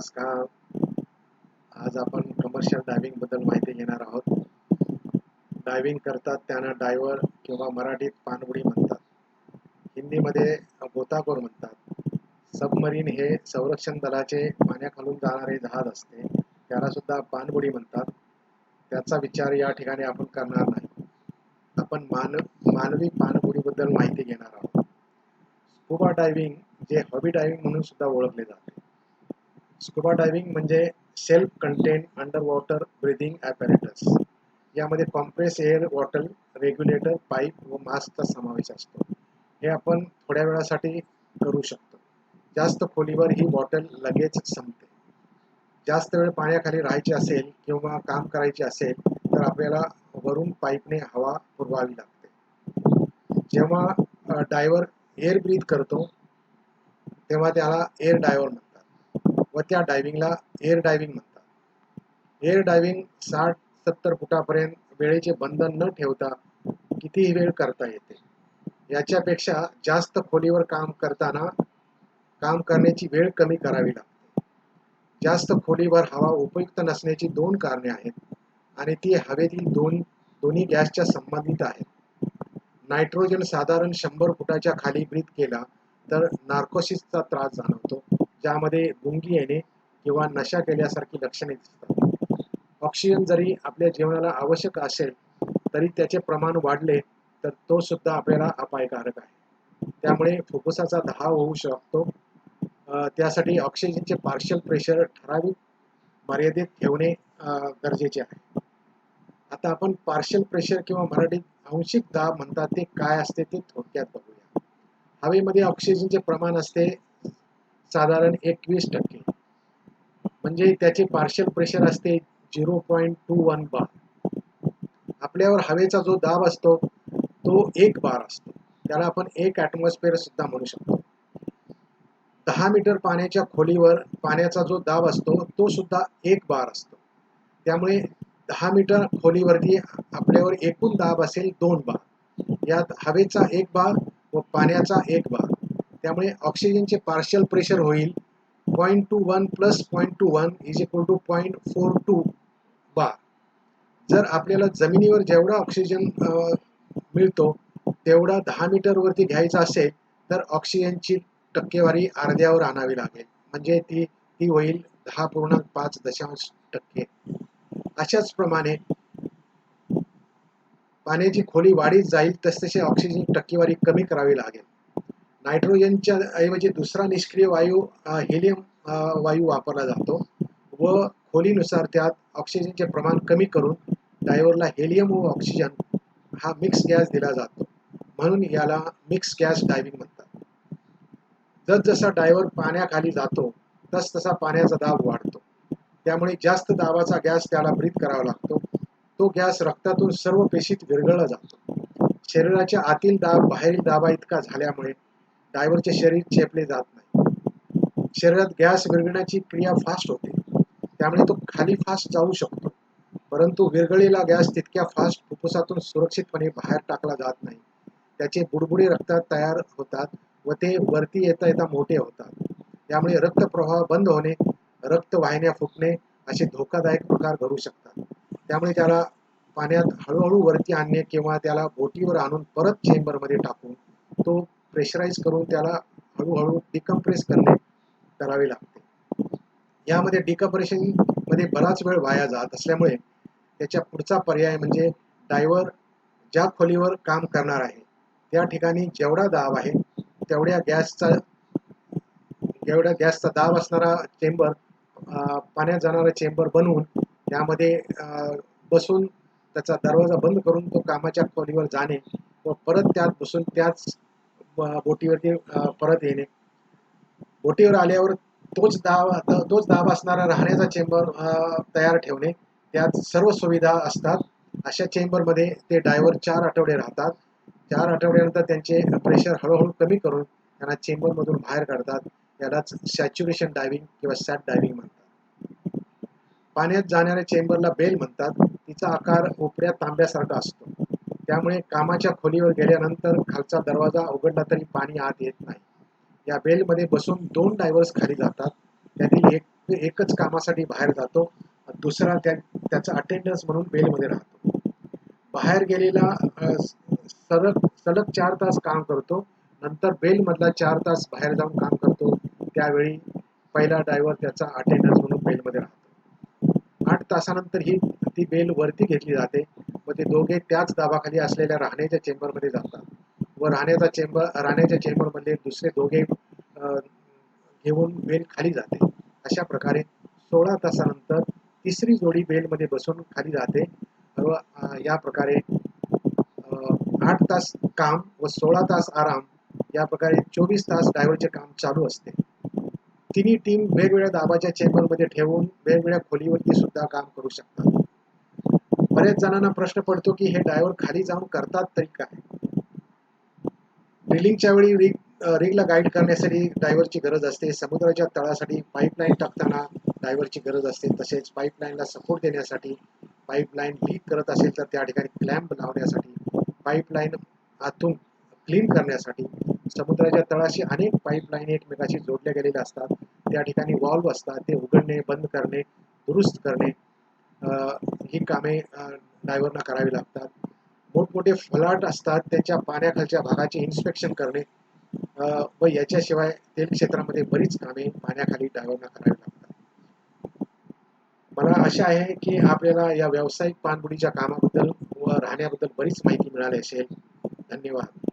नमस्कार. आज आपण कमर्शियल डायव्हिंगबद्दल माहिती घेणार आहोत. डायव्हिंग करतात त्यांना डायव्हर किंवा मराठीत पाणबुडी म्हणतात. हिंदीमध्ये गोताखोर म्हणतात. सबमरीन हे संरक्षण दलाचे पाण्याखालून जाणारे जहाज असते. त्याला सुद्धा पाणबुडी म्हणतात. त्याचा विचार या ठिकाणी आपण करणार नाही. आपण मान मानवी पाणबुडीबद्दल माहिती घेणार आहोत. स्कुबा डायव्हिंग जे हॉबी डायव्हिंग म्हणून सुद्धा ओळखले जाते. स्कुबा डायव्हिंग म्हणजे self contain under water breathing apparatus यामध्ये compress air water regulator pipe व मास्कचा समावेश असतो. हे आपण थोड्या वेळासाठी करू शकतो. जास्त खोलीवर ही बॉटल लगेच संपते. जास्त वेळ पाण्याखाली राहायचे असेल किंवा काम करायचे असेल तर आपल्याला वरून पाईपने हवा पुरवावी लागते. जेव्हा डायव्हर एअर ब्रीथ करतो तेव्हा त्याला एअर डायव्हर म्हणतात. व त्या डायव्हिंगला एअर डायव्हिंग म्हणतात. एअर डायव्हिंग साठ सत्तर फुटापर्यंत वेळेचे बंधन न ठेवता कितीही वेळ करता येते. याच्यापेक्षा जास्त खोलीवर काम करताना काम करण्याची वेळ कमी करावी लागते. जास्त खोलीवर हवा उपयुक्त नसण्याची दोन कारणे आहेत आणि ती हवेतील दोन दोन्ही गॅसच्या संबंधित आहेत. नायट्रोजन साधारण शंभर फुटाच्या खाली ब्रीथ केला तर नार्कोसिसचा त्रास जाणवतो. ज्यामध्ये गुंगी येणे किंवा नशा केल्यासारखी लक्षणे दिसतात. ऑक्सिजन जरी आपल्या जीवनाला आवश्यक असेल तरी त्याचे प्रमाण वाढले तर तो सुद्धा आपल्याला अपायकारक आहे. त्यामुळे फुफ्फुसाचा दहा होऊ शकतो. त्यासाठी ऑक्सिजनचे पार्शल प्रेशर ठराविक मर्यादित ठेवणे गरजेचे आहे. आता आपण पार्शल प्रेशर किंवा मराठीत आंशिक दाब म्हणतात ते काय असते ते थोडक्यात बघूया. हवेमध्ये ऑक्सिजनचे प्रमाण असते साधारण एकवीस टक्के. म्हणजे त्याचे पार्शल प्रेशर असते zero point two one bar आपल्यावर हवेचा जो दाब असतो तो एक बार असतो. त्याला आपण एक ॲटमॉस्फिअर सुद्धा म्हणू शकतो. दहा मीटर पाण्याच्या खोलीवर पाण्याचा जो दाब असतो तो सुद्धा एक बार असतो. त्यामुळे दहा मीटर खोलीवरती आपल्यावर एकूण दाब असेल दोन बार यात हवेचा एक बार व पाण्याचा एक बार त्यामुळे ऑक्सिजनचे पार्शियल प्रेशर होईल. Point two one plus point two one is equal to point four two bar जर आपल्याला जमिनीवर जेवढा ऑक्सिजन मिळतो तेवढा दहा मीटरवरती घ्यायचा असेल तर ऑक्सिजनची टक्केवारी अर्ध्यावर आणावी लागेल. म्हणजे ती ती होईल दहा पूर्णांक पाच दशांश टक्के. अशाच प्रमाणे पाण्याची खोली वाढीत जाईल तसतशी ऑक्सिजन टक्केवारी कमी करावी लागेल. नायट्रोजनच्या ऐवजी दुसरा निष्क्रिय वायू हेलियम वायू वापरला जातो व खोलीनुसार त्यात ऑक्सिजनचे प्रमाण कमी करून डायव्हरला हेलियम व ऑक्सिजन हा मिक्स गॅस दिला जातो. म्हणून याला मिक्स गॅस डायव्हिंग म्हणतात. जसजसा डायव्हर पाण्याखाली जातो तस तसा पाण्याचा दाब वाढतो. त्यामुळे जास्त दाबाचा गॅस त्याला ब्रीथ करावा लागतो. तो गॅस रक्तातून सर्व पेशीत विरघळला जातो. शरीराच्या आतील दाब बाहेरील दाबा इतका झाल्यामुळे डायव्हरचे शरीर चेपले जात नाही. शरीरात गॅस विरघळण्याची क्रिया फास्ट होते. त्यामुळे तो खाली फास्ट जाऊ शकतो. परंतु विरघळलेला गॅस तितक्या फास्ट फुफ्फुसातून सुरक्षितपणे बाहेर टाकला जात नाही. त्याचे बुडबुडे रक्तात तयार होतात व ते वरती येता येता मोठे होतात. त्यामुळे रक्तप्रवाह बंद होणे रक्त वाहिन्या फुटणे असे धोकादायक प्रकार घडू शकतात. त्यामुळे त्याला पाण्यात हळूहळू वरती आणणे किंवा त्याला बोटीवर आणून परत चेंबरमध्ये टाकून तो प्रेशराईज करून त्याला हळूहळू डिकम्प्रेस करणे करावे लागते. यामध्ये डिकम्प्रेशनमध्ये बराच वेळ वाया जात असल्यामुळे त्याच्या पुढचा पर्याय म्हणजे डायव्हर ज्या खोलीवर काम करणार आहे त्या ठिकाणी जेवढा दाब आहे तेवढ्या गॅसचा जेवढ्या गॅसचा दाब असणारा चेंबर पाण्यात जाणारा चेंबर बनवून त्यामध्ये बसून त्याचा दरवाजा बंद करून तो कामाच्या खोलीवर जाणे व परत त्यात बसून त्याच बोटीवरती परत येणे. बोटीवर आल्यावर तोच दाब तोच दाब असणारा राहण्याचा चेंबर तयार ठेवणे. त्यात सर्व सुविधा असतात. अशा चेंबरमध्ये ते डायव्हर चार आठवडे राहतात. चार आठवड्यानंतर त्यांचे प्रेशर हळूहळू कमी करून त्यांना चेंबरमधून बाहेर काढतात. यालाच सॅच्युरेशन डायव्हिंग किंवा सॅट डायव्हिंग म्हणतात. पाण्यात जाणाऱ्या चेंबरला बेल म्हणतात. तिचा आकार उपऱ्या तांब्यासारखा असतो. त्यामुळे कामाच्या खोलीवर गेल्यानंतर खालचा दरवाजा उघडला तरी पाणी आत येत नाही. या बेलमध्ये बसून दोन डायव्हर्स खाली जातात. त्यातील एक एकच कामासाठी बाहेर जातो दुसरा त्या त्याचा अटेंडन्स म्हणून बेलमध्ये राहतो. बाहेर गेलेला सलग सलग चार तास काम करतो. नंतर बेलमधला चार तास बाहेर जाऊन काम करतो. त्यावेळी पहिला ड्रायव्हर त्याचा अटेंडन्स म्हणून बेलमध्ये राहतो. आठ तासानंतर ही ती बेल वरती घेतली जाते. व ते दोघे त्याच दाबाखाली असलेल्या राहण्याच्या चेंबरमध्ये जातात. व राहण्याचा चेंबर राहण्याच्या चेंबरमधले दुसरे दोघे घेऊन बेल खाली जाते. अशा प्रकारे सोळा तासानंतर तिसरी जोडी बेलमध्ये बसून खाली जाते. व या प्रकारे आठ तास काम व सोळा तास आराम या प्रकारे चोवीस तास डायव्हरचे काम चालू असते. तिन्ही टीम वेगवेगळ्या दाबाच्या चेंबरमध्ये ठेवून वेगवेगळ्या खोलीवरती सुद्धा काम करू शकतात. बऱ्याच जणांना प्रश्न पडतो की हे ड्रायव्हर खाली जाऊन करतात तरी काय? ड्रिलिंगच्या वेळी रिग रिगला गाईड करण्यासाठी ड्रायव्हरची गरज असते. समुद्राच्या तळासाठी पाईपलाईन टाकताना ड्रायव्हरची गरज असते. तसेच पाईपलाईनला सपोर्ट देण्यासाठी पाईपलाईन लीक करत असेल तर त्या ठिकाणी क्लॅम्प लावण्यासाठी पाईपलाईन आतून क्लीन करण्यासाठी समुद्राच्या तळाशी अनेक पाईपलाईन एकमेकाशी जोडल्या गेलेल्या असतात. त्या ठिकाणी वॉल्व असतात. ते उघडणे बंद करणे दुरुस्त करणे ही कामे ड्रायव्हरना करावी लागतात. मोठमोठे फलाट असतात त्यांच्या पाण्याखालच्या भागाचे इन्स्पेक्शन करणे. व याच्याशिवाय तेल क्षेत्रामध्ये बरीच कामे पाण्याखाली ड्रायव्हरना करावी लागतात. मला आशा आहे की आपल्याला या व्यावसायिक पाणबुडीच्या कामाबद्दल व राहण्याबद्दल बरीच माहिती मिळाली असेल. धन्यवाद.